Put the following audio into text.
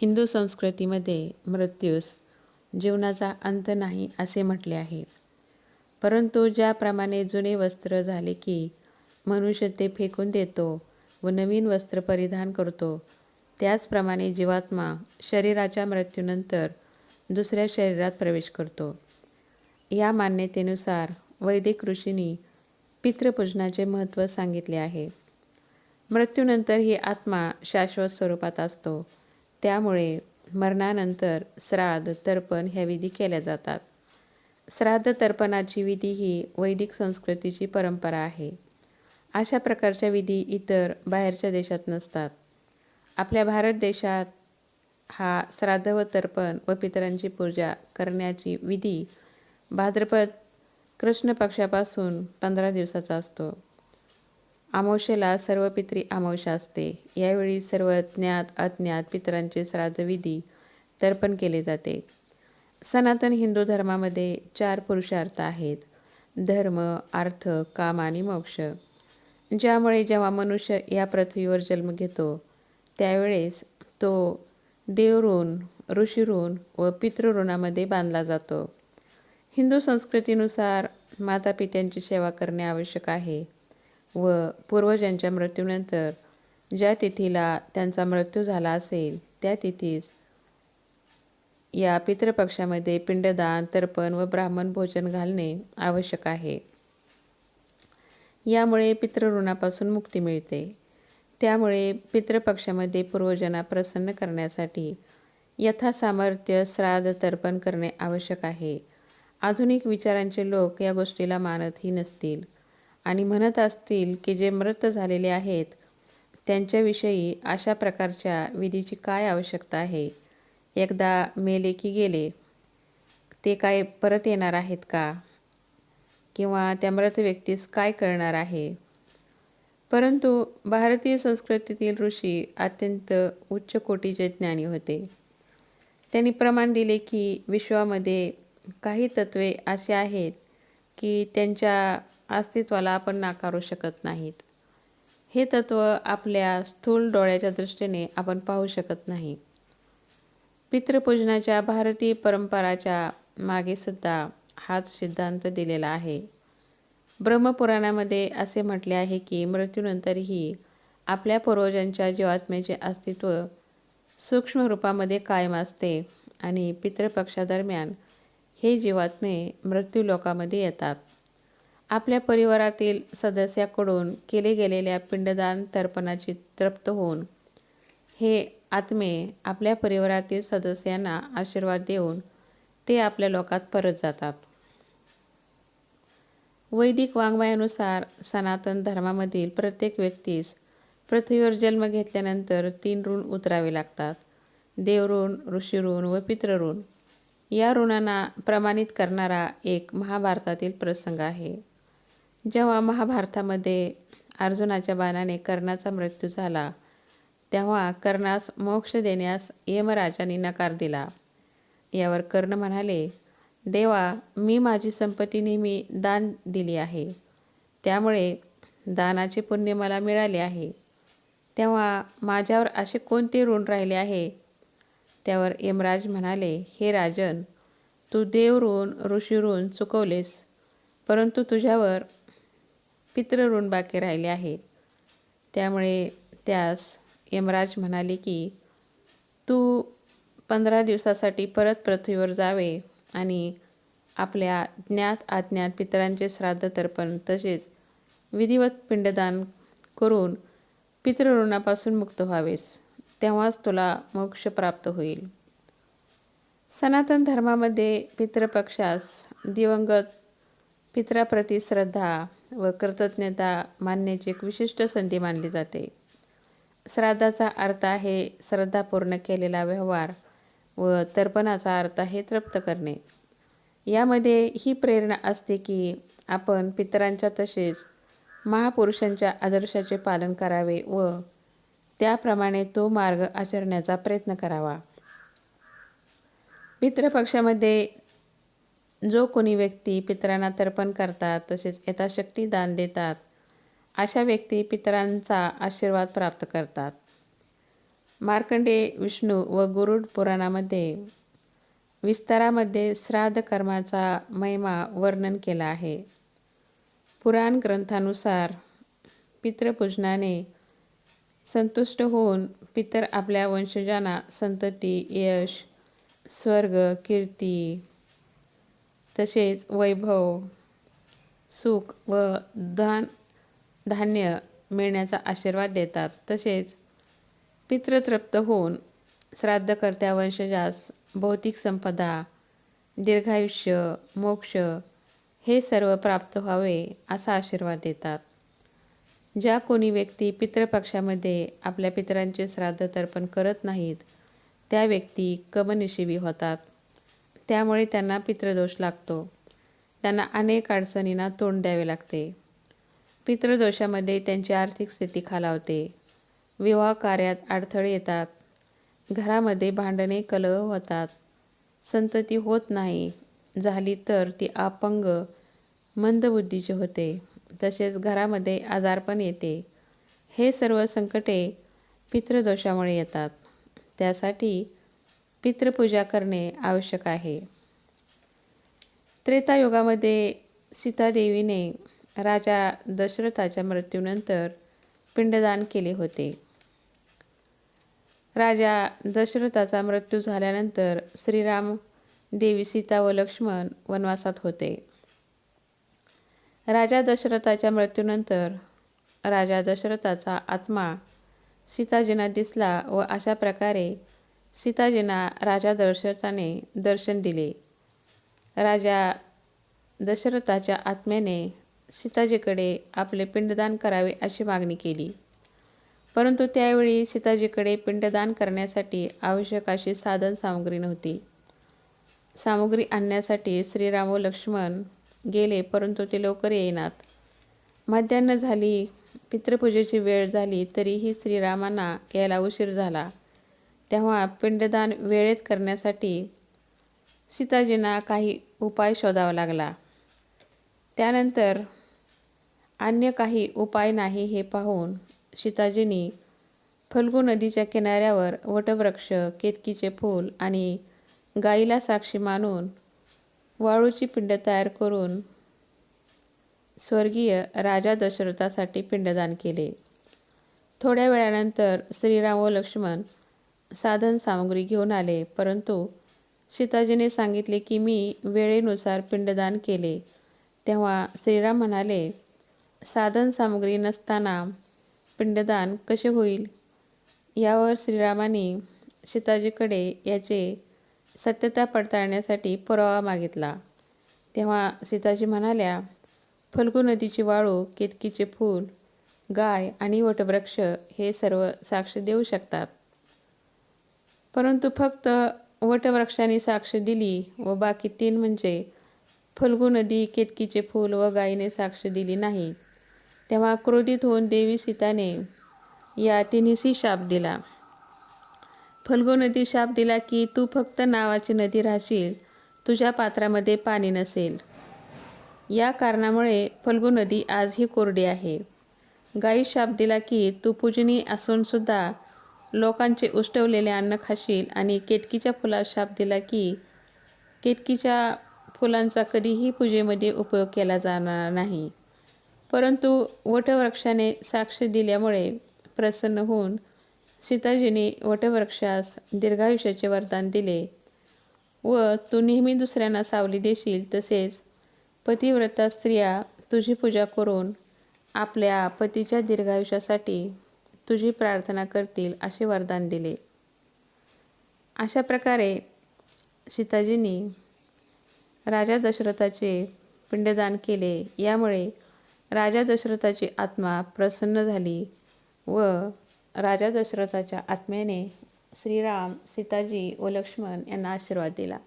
हिंदू संस्कृतीमध्ये मृत्यूस जीवनाचा अंत नाही असे म्हटले आहे. परंतु ज्याप्रमाणे जुने वस्त्र झाले की मनुष्य ते फेकून देतो व नवीन वस्त्र परिधान करतो त्याचप्रमाणे जीवात्मा शरीराच्या मृत्यूनंतर दुसऱ्या शरीरात प्रवेश करतो. या मान्यतेनुसार वैदिक ऋषींनी पितृपूजनाचे महत्त्व सांगितले आहे. मृत्यूनंतर ही आत्मा शाश्वत स्वरूपात असतो. त्यामुळे मरणानंतर श्राद्ध तर्पण ह्या विधी केल्या जातात. श्राद्ध तर्पणाची विधी ही वैदिक संस्कृतीची परंपरा आहे. अशा प्रकारच्या विधी इतर बाहेरच्या देशात नसतात. आपल्या भारत देशात हा श्राद्ध व तर्पण व पितरांची पूजा करण्याची विधी भाद्रपद कृष्ण पक्षापासून पंधरा दिवसाचा असतो. आमावशेला सर्व पित्री आमावशा असते. यावेळी सर्व ज्ञात अज्ञात पितरांचे श्राद्धविधी तर्पण केले जाते. सनातन हिंदू धर्मामध्ये चार पुरुषार्थ आहेत. धर्म अर्थ काम आणि मोक्ष. ज्यामुळे जेव्हा मनुष्य या पृथ्वीवर जन्म घेतो त्यावेळेस तो देवऋण ऋषीऋण व पितृऋणामध्ये बांधला जातो. हिंदू संस्कृतीनुसार माता पित्यांची सेवा करणे आवश्यक आहे. व पूर्वजांच्या मृत्यूनंतर ज्या तिथीला त्यांचा मृत्यू झाला असेल त्या तिथीस या पितृपक्षामध्ये पिंडदान तर्पण व ब्राह्मण भोजन घालणे आवश्यक आहे. यामुळे पितृऋणापासून मुक्ती मिळते. त्यामुळे पितृपक्षामध्ये पूर्वजांना प्रसन्न करण्यासाठी यथासामर्थ्य श्राद्ध तर्पण करणे आवश्यक आहे. आधुनिक विचारांचे लोक या गोष्टीला मानतही नसतील. आणि म्हणत असतील की जे मृत झालेले आहेत त्यांच्याविषयी अशा प्रकारच्या विधीची काय आवश्यकता आहे? एकदा मेले की गेले ते काय परत येणार आहेत का? किंवा त्या मृत व्यक्तीस काय कळणार आहे? परंतु भारतीय संस्कृतीतील ऋषी अत्यंत उच्च कोटीचे ज्ञानी होते. त्यांनी प्रमाण दिले की विश्वामध्ये काही तत्वे असे आहेत की त्यांच्या अस्तित्वाला आपण नाकारू शकत नाहीत. हे तत्व आपल्या स्थूल डोळ्याच्या दृष्टीने आपण पाहू शकत नाही. पितृपूजनाच्या भारतीय परंपराच्या मागेसुद्धा हाच सिद्धांत दिलेला आहे. ब्रह्मपुराणामध्ये असे म्हटले आहे की मृत्यूनंतरही आपल्या पूर्वजांच्या जीवात्म्याचे अस्तित्व सूक्ष्म रूपामध्ये कायम असते आणि पितृपक्षादरम्यान हे जीवात्मे मृत्यू लोकामध्ये येतात. आपल्या परिवारातील सदस्याकडून केले गेलेल्या पिंडदान तर्पणाची तृप्त होऊन हे आत्मे आपल्या परिवारातील सदस्यांना आशीर्वाद देऊन ते आपल्या लोकात परत जातात. वैदिक वाङ्मयानुसार सनातन धर्मामधील प्रत्येक व्यक्तीस पृथ्वीवर जन्म घेतल्यानंतर तीन ऋण उतरावे लागतात. देवऋण ऋषीऋण व पितृऋण. या ऋणांना प्रमाणित करणारा एक महाभारतातील प्रसंग आहे. जेव्हा महाभारतामध्ये अर्जुनाच्या बाणाने कर्णाचा मृत्यू झाला तेव्हा कर्णास मोक्ष देण्यास यमराजाने नकार दिला. यावर कर्ण म्हणाले देवा मी माझी संपत्ती नेहमी दान दिली आहे. त्यामुळे दानाचे पुण्य मला मिळाले आहे. तेव्हा माझ्यावर असे कोणते ऋण राहिले आहे? त्यावर यमराज म्हणाले हे राजन तू देव ऋण ऋषी ऋण चुकवलेस परंतु तुझ्यावर पितृऋण बाकी राहिले आहेत. त्यामुळे त्यास यमराज म्हणाले की तू पंधरा दिवसासाठी परत पृथ्वीवर जावे आणि आपल्या ज्ञात अज्ञात पितरांचे श्राद्ध तर्पण तसेच विधिवत पिंडदान करून पितृऋणापासून मुक्त व्हावेस. तेव्हाच तुला मोक्ष प्राप्त होईल. सनातन धर्मामध्ये पितृपक्षास दिवंगत पित्राप्रती श्रद्धा व कृतज्ञता मानण्याची एक विशिष्ट संधी मानली जाते. श्राद्धाचा अर्थ आहे श्रद्धापूर्ण केलेला व्यवहार व तर्पणाचा अर्थ आहे तृप्त करणे. यामध्ये ही प्रेरणा असते की आपण पितरांच्या तसेच महापुरुषांच्या आदर्शाचे पालन करावे व त्याप्रमाणे तो मार्ग आचरण्याचा प्रयत्न करावा. पितृपक्षामध्ये जो कोणी व्यक्ती पितरांना तर्पण करतात तसेच यथाशक्ती दान देतात अशा व्यक्ती पितरांचा आशीर्वाद प्राप्त करतात. मार्कंडे विष्णू व गुरुड पुराणामध्ये विस्तारामध्ये श्राद्ध कर्माचा महिमा वर्णन केला आहे. पुराण ग्रंथानुसार पितृपूजनाने संतुष्ट होऊन पितर आपल्या वंशजांना संतती यश स्वर्ग कीर्ती तसेच वैभव सुख व धन धान्य मिळण्याचा आशीर्वाद देतात. तसेच पितृतृप्त होऊन श्राद्धकर्त्या वंशजास भौतिक संपदा दीर्घायुष्य मोक्ष हे सर्व प्राप्त व्हावे असा आशीर्वाद देतात. ज्या कोणी व्यक्ती पितृपक्षामध्ये आपल्या पितरांचे श्राद्ध तर्पण करत नाहीत त्या व्यक्ती कमनशिबी होतात. त्यामुळे त्यांना पितृदोष लागतो. त्यांना अनेक अडचणींना तोंड द्यावे लागते. पितृदोषामध्ये त्यांची आर्थिक स्थिती खालावते. विवाह कार्यात अडथळे येतात. घरामध्ये भांडणे कलह होतात. संतती होत नाही. झाली तर ती अपंग मंदबुद्धीचे होते. तसेच घरामध्ये आजारपण येते. हे सर्व संकटे पितृदोषामुळे येतात. त्यासाठी पितृपूजा करणे आवश्यक आहे. त्रेतायुगामध्ये सीतादेवीने राजा दशरथाच्या मृत्यूनंतर पिंडदान केले होते. राजा दशरथाचा मृत्यू झाल्यानंतर श्रीराम देवी सीता व लक्ष्मण वनवासात होते. राजा दशरथाच्या मृत्यूनंतर राजा दशरथाचा आत्मा सीताजींना दिसला व अशा प्रकारे सीताजींना राजा दशरथाने दर्शन दिले. राजा दशरथाच्या आत्म्याने सीताजीकडे आपले पिंडदान करावे अशी मागणी केली. परंतु त्यावेळी सीताजीकडे पिंडदान करण्यासाठी आवश्यक अशी साधन सामुग्री नव्हती. सामुग्री आणण्यासाठी श्रीराम व लक्ष्मण गेले परंतु ते लवकर येईनात. मध्यान्ह झाली पितृपूजेची वेळ झाली तरीही श्रीरामांना यायला उशीर झाला. तेव्हा पिंडदान वेळेत करण्यासाठी सीताजींना काही उपाय शोधावा लागला. त्यानंतर अन्य काही उपाय नाही हे पाहून सीताजींनी फल्गू नदीच्या किनाऱ्यावर वटवृक्ष केतकीचे फूल आणि गाईला साक्षी मानून वाळूची पिंड तयार करून स्वर्गीय राजा दशरथासाठी पिंडदान केले. थोड्या वेळानंतर श्रीराम व लक्ष्मण साधन सामग्री घेऊन आले परंतु सीताजीने सांगितले की मी वेळेनुसार पिंडदान केले. तेव्हा श्रीराम म्हणाले साधन सामग्री नसताना पिंडदान कसे होईल यावर श्रीरामाने सीताजीकडे याचे सत्यता पडताळण्यासाठी पुरावा मागितला. तेव्हा सीताजी म्हणाल्या फल्गू नदीची वाळू केतकीचे फूल गाय आणि वटवृक्ष हे सर्व साक्ष देऊ शकतात. परंतु फक्त वटवृक्षाने साक्ष दिली व बाकी तीन म्हणजे फल्गू नदी केतकीचे फूल व गायीने साक्ष दिली नाही. तेव्हा क्रोधित होऊन देवी सीताने या तिन्हीशी शाप दिला. फल्गू नदी शाप दिला की तू फक्त नावाची नदी राहशील तुझ्या पात्रामध्ये पाणी नसेल. या कारणामुळे फल्गू नदी आजही कोरडी आहे. गाई शाप दिला की तू पूजनी असूनसुद्धा लोकांचे उष्टवलेले अन्न खाशील आणि केतकीच्या फुलास शाप दिला की केतकीच्या फुलांचा कधीही पूजेमध्ये उपयोग केला जाणार नाही. परंतु वटवृक्षाने साक्ष दिल्यामुळे प्रसन्न होऊन सीताजीने वटवृक्षास दीर्घायुष्याचे वरदान दिले व तू नेहमी दुसऱ्यांना सावली देशील तसेच पतिव्रता स्त्रिया तुझी पूजा करून आपल्या पतीच्या दीर्घायुष्यासाठी तुझी प्रार्थना करतील असे वरदान दिले. अशा प्रकारे सीताजींनी राजा दशरथाचे पिंडदान केले. यामुळे राजा दशरथाची आत्मा प्रसन्न झाली व राजा दशरथाच्या आत्म्याने श्रीराम सीताजी व लक्ष्मण यांना आशीर्वाद दिला.